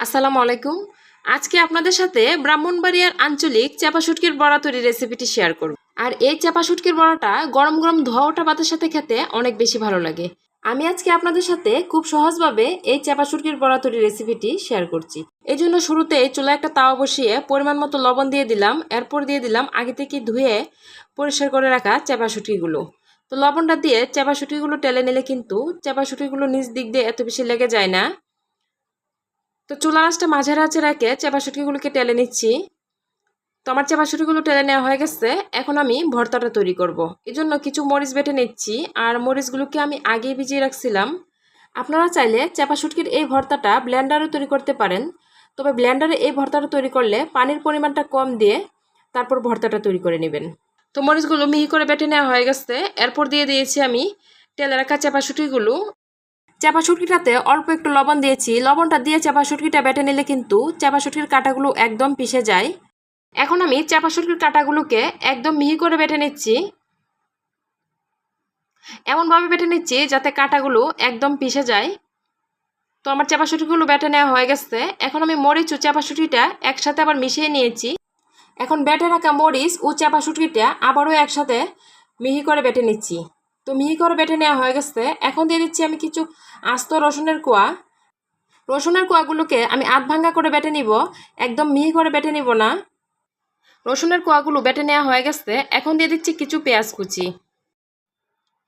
আসসালামু আলাইকুম। আজকে আপনাদের সাথে ব্রাহ্মণবাড়িয়ার আঞ্চলিক চাপা শুটকির বড়া তৈরি রেসিপিটি শেয়ার করব। আর এই চাপা শুটকির বড়াটা গরম গরম ধোয়া ওঠা ভাতের সাথে খেতে অনেক বেশি ভালো লাগে। আমি আজকে আপনাদের সাথে খুব সহজভাবে এই চাপা শুটকির বড়া তৈরি রেসিপিটি শেয়ার করছি। এই জন্য শুরুতে চুলা একটা তাওয়া বসিয়ে পরিমাণ মতো লবণ দিয়ে দিলাম। এরপর দিয়ে দিলাম আগে থেকে ধুয়ে পরিষ্কার করে রাখা চাপা শুটকিগুলো। তো লবণটা দিয়ে চাপা শুটকিগুলো টেলে নিলে কিন্তু চাপা শুটকিগুলো নিচ দিক দিয়ে এত বেশি লেগে যায় না। তো চুলা আঁচটা মাঝার আঁচে রেখে চাপাশুটিগুলোকে টেলে নিচ্ছি। তো আমার চাপাশুটিগুলো টেলে নেওয়া হয়ে গেছে। এখন আমি ভর্তাটা তৈরি করব। এই জন্য কিছু মরিচ বেটে নিচ্ছি আর মরিচগুলোকে আমি আগেই ভিজিয়ে রাখছিলাম। আপনারা চাইলে চাপাশুটকির এই ভর্তাটা ব্লেন্ডারও তৈরি করতে পারেন। তবে ব্লেন্ডারে এই ভর্তাটা তৈরি করলে পানির পরিমাণটা কম দিয়ে তারপর ভর্তাটা তৈরি করে নেবেন। তো মরিচগুলো মিহি করে বেটে নেওয়া হয়ে গেছে। এরপর দিয়ে দিয়েছি আমি তেলে রাখা চাপাশুটিগুলো চাপা শুটকিটাতে অল্প একটু লবণ দিয়েছি। লবণটা দিয়ে চাপা শুটকিটা বেটে নিলে কিন্তু চাপা শুটকির কাঁটাগুলো একদম পিষে যায়। এখন আমি চাপা শুটকির কাঁটাগুলোকে একদম মিহি করে বেটে নিচ্ছি। এমনভাবে বেটে নিচ্ছি যাতে কাঁটাগুলো একদম পিষে যায়। তো আমার চাপা শুটকিগুলো বেটে নেওয়া হয়ে গেছে। এখন আমি মরিচ ও চাপা শুটকিটা একসাথে আবার মিশিয়ে নিয়েছি। এখন বেটে রাখা মরিচ ও চাপা শুটকিটা আবারও একসাথে মিহি করে বেটে নিচ্ছি। তো মিহি করে, বেটে নেওয়া হয়ে গেছে। এখন দিয়ে দিচ্ছি আমি কিছু আস্ত রসুনের কোয়া। রসুনের কোয়াগুলোকে আমি আধ ভাঙ্গা করে বেটে নিব। একদম মিহি করে বেটে নিব না। রসুনের কোয়াগুলো বেটে নেওয়া হয়ে গেছে। এখন দিয়ে দিচ্ছি কিছু পেঁয়াজ কুচি।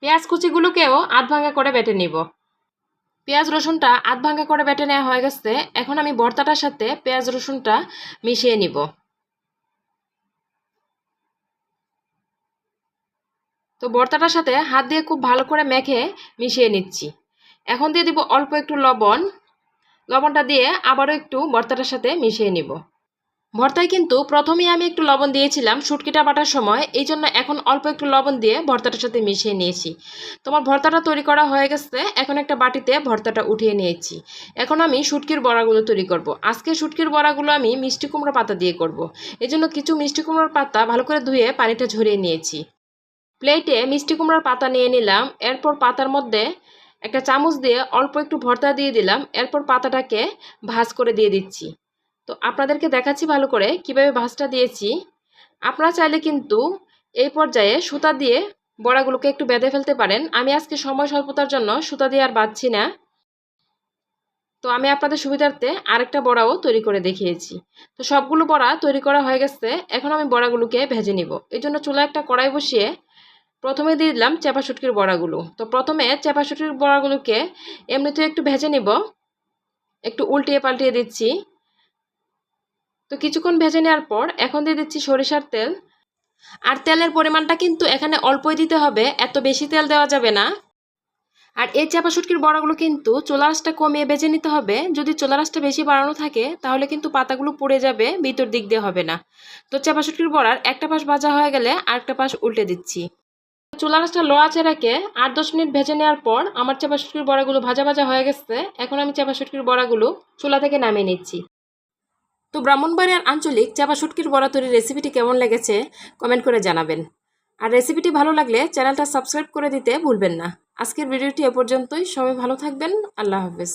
পেঁয়াজ কুচিগুলোকেও আধ ভাঙ্গা করে বেটে নিব। পেঁয়াজ রসুনটা আধ ভাঙ্গা করে বেটে নেওয়া হয়ে গেছে। এখন আমি ভর্তাটার সাথে পেঁয়াজ রসুনটা মিশিয়ে নিব। তো ভর্তাটার সাথে হাত দিয়ে খুব ভালো করে মেখে মিশিয়ে নিচ্ছি। এখন দিয়ে দিব অল্প একটু লবণ। লবণটা দিয়ে আবারও একটু ভর্তাটার সাথে মিশিয়ে নিব। ভর্তায় কিন্তু প্রথমেই আমি একটু লবণ দিয়েছিলাম শুটকিটা বাটার সময়, এই জন্য এখন অল্প একটু লবণ দিয়ে ভর্তাটার সাথে মিশিয়ে নিয়েছি। তোমার ভর্তাটা তৈরি করা হয়ে গেছে, এখন একটা বাটিতে ভর্তাটা উঠিয়ে নিয়েছি। এখন আমি শুটকির বড়াগুলো তৈরি করব। আজকে শুটকির বড়াগুলো আমি মিষ্টি কুমড়ো পাতা দিয়ে করব। এই জন্য কিছু মিষ্টি কুমড়োর পাতা ভালো করে ধুয়ে পানিটা ঝরিয়ে নিয়েছি। প্লেটে মিষ্টি কুমড়ার পাতা নিয়ে নিলাম, এরপর পাতার মধ্যে একটা চামচ দিয়ে অল্প একটু ভর্তা দিয়ে দিলাম, এরপর পাতাটাকে ভাজ করে দিয়ে দিচ্ছি। তো আপনাদেরকে দেখাচ্ছি ভালো করে কীভাবে ভাজটা দিয়েছি। আপনারা চাইলে কিন্তু এই পর্যায়ে সুতা দিয়ে বড়াগুলোকে একটু বেঁধে ফেলতে পারেন। আমি আজকে সময় স্বল্পতার জন্য সুতা দিয়ে আর বাঁধছি না। তো আমি আপনাদের সুবিধার্থে আরেকটা বড়াও তৈরি করে দেখিয়েছি। তো সবগুলো বড়া তৈরি করা হয়ে গেছে। এখন আমি বড়াগুলোকে ভেজে নিব। এই জন্য চুলা একটা কড়াই বসিয়ে প্রথমে দিয়ে দিলাম চেপা শুটকির বড়াগুলো। তো প্রথমে চেপা শুটকির বড়াগুলোকে এমনিতে একটু ভেজে নিব। একটু উল্টিয়ে পাল্টিয়ে দিচ্ছি। তো কিছুক্ষণ ভেজে নেওয়ার পর এখন দিয়ে দিচ্ছি সরিষার তেল। আর তেলের পরিমাণটা কিন্তু এখানে অল্পই দিতে হবে, এত বেশি তেল দেওয়া যাবে না। আর এই চাপা শুটকির বড়াগুলো কিন্তু চোলারাসটা কমিয়ে বেজে নিতে হবে। যদি চোলারাসটা বেশি বাড়ানো থাকে, তাহলে কিন্তু পাতাগুলো পড়ে যাবে, ভিতর দিক দিয়ে হবে না। তো চাপা শুটকির বড়ার একটা পাশ ভাজা হয়ে গেলে আরেকটা পাশ উল্টে দিচ্ছি। চুলা গাছটা লো আছে রেখে আট দশ মিনিট ভেজে নেওয়ার পর আমার চাপা শুটকির বড়াগুলো ভাজা ভাজা হয়ে গেছে। এখন আমি চাপা শুটকির বড়াগুলো চুলা থেকে নামিয়ে নিচ্ছি। তো ব্রাহ্মণবাড়িয়ার আঞ্চলিক চাপা শুটকির বড়া তৈরির রেসিপিটি কেমন লেগেছে কমেন্ট করে জানাবেন। আর রেসিপিটি ভালো লাগলে চ্যানেলটা সাবস্ক্রাইব করে দিতে ভুলবেন না। আজকের ভিডিওটি এ পর্যন্তই। সবাই ভালো থাকবেন। আল্লাহ হাফেজ।